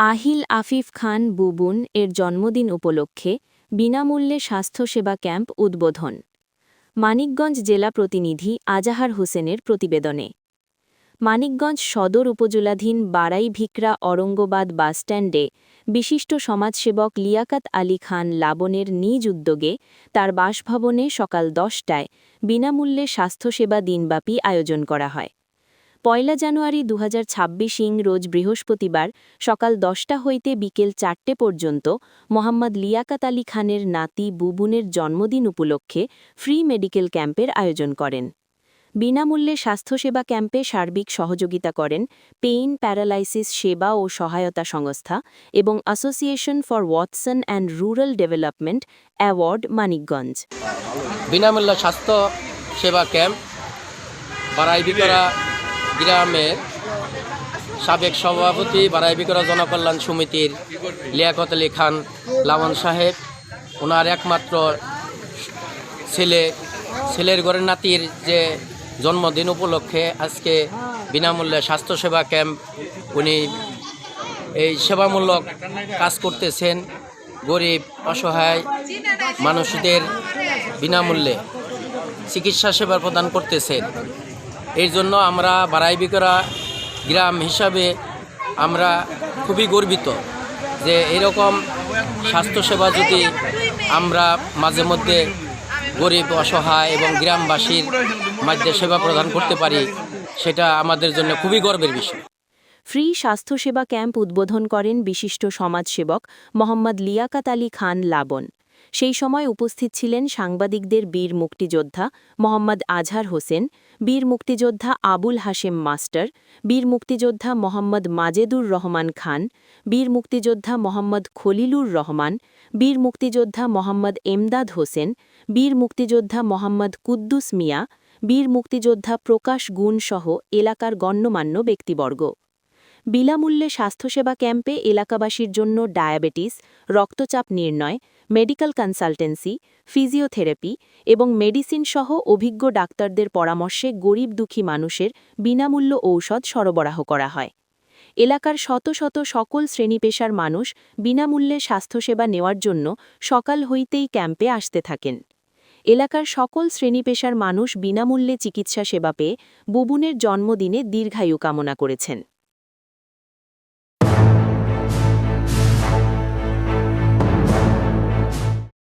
আহিল আফিফ খান বুবুন এর জন্মদিন উপলক্ষে বিনামূল্যে স্বাস্থ্যসেবা ক্যাম্প উদ্বোধন। মানিকগঞ্জ জেলা প্রতিনিধি আজাহার হোসেনের প্রতিবেদনে। মানিকগঞ্জ সদর উপজেলাধীন বারাই ভিকরা অরঙ্গবাদ বাসস্ট্যান্ডে বিশিষ্ট সমাজসেবক লিয়াকাত আলী খান লাবণের নিজ উদ্যোগে তার বাসভবনে সকাল দশটায় বিনামূল্যে স্বাস্থ্যসেবা দিনব্যাপী আয়োজন করা হয়। পয়লা জানুয়ারি দু হাজার ছাব্বিশ ইং রোজ বৃহস্পতিবার সকাল দশটা হইতে বিকেল চারটে পর্যন্ত মোহাম্মদ লিয়াকাত আলী খানের নাতি বুবুনের জন্মদিন উপলক্ষে ফ্রি মেডিকেল ক্যাম্পের আয়োজন করেন। বিনামূল্যে স্বাস্থ্যসেবা ক্যাম্পে সার্বিক সহযোগিতা করেন পেইন প্যারালাইসিস সেবা ও সহায়তা সংস্থা এবং association for Watson and rural development award Manikganj. বিনামূল্য স্বাস্থ্য সেবা ক্যাম্প বারাইবিকরা গ্রামের সাবেক সভাপতি বারাইবিকরা জনকল্যাণ সমিতির লিয়াকত আলী খান লাবণ সাহেব, ওনার একমাত্র ছেলে, ছেলের ঘরের নাতির যে জন্মদিন উপলক্ষে আজকে বিনামূল্যে স্বাস্থ্যসেবা ক্যাম্প, উনি এই সেবামূলক কাজ করতেছেন গরিব, অসহায় মানুষদের বিনামূল্যে চিকিৎসা সেবা প্রদান করতেছেন। এর জন্য আমরা বারাইবিকরা গ্রাম হিসাবে আমরা খুবই গর্বিত যে এরকম স্বাস্থ্যসেবা যদি আমরা মাঝে মধ্যে গরিব, অসহায় এবং গ্রামবাসীর মধ্যে সেবা প্রদান করতে পারি, সেটা আমাদের জন্য খুবই গর্বের বিষয়। ফ্রি স্বাস্থ্যসেবা ক্যাম্প উদ্বোধন করেন বিশিষ্ট সমাজসেবক মোহাম্মদ লিয়াকাত আলী খান লাবণ সেই সময় উপস্থিত ছিলেন সাংবাদিকদের বীর মুক্তিযোদ্ধা মোহাম্মদ আজহার হোসেন, বীর মুক্তিযোদ্ধা আবুল হাশেম মাস্টার, বীর মুক্তিযোদ্ধা মোহাম্মদ মাজেদুর রহমান খান, বীর মুক্তিযোদ্ধা মোহাম্মদ খলিলুর রহমান, বীর মুক্তিযোদ্ধা মোহাম্মদ এমদাদ হোসেন, বীর মুক্তিযোদ্ধা মোহাম্মদ কুদ্দুস মিয়া, বীর মুক্তিযোদ্ধা প্রকাশ গুণ সহ এলাকার গণ্যমান্য ব্যক্তিবর্গ। বিনামূল্যে স্বাস্থ্যসেবা ক্যাম্পে এলাকাবাসীর জন্য ডায়াবেটিস, রক্তচাপ নির্ণয়, মেডিকেল কনসালটেন্সি, ফিজিওথেরাপি এবং মেডিসিন সহ অভিজ্ঞ ডাক্তারদের পরামর্শে গরিব দুঃখী মানুষের বিনামূল্য ঔষধ সরবরাহ করা হয়। এলাকার শত শত সকল শ্রেণীপেশার মানুষ বিনামূল্যে স্বাস্থ্যসেবা নেওয়ার জন্য সকাল হইতেই ক্যাম্পে আসতে থাকেন। এলাকার সকল শ্রেণীপেশার মানুষ বিনামূল্যে চিকিৎসা সেবা পেয়ে বুবুনের জন্মদিনে দীর্ঘায়ু কামনা করেছেন।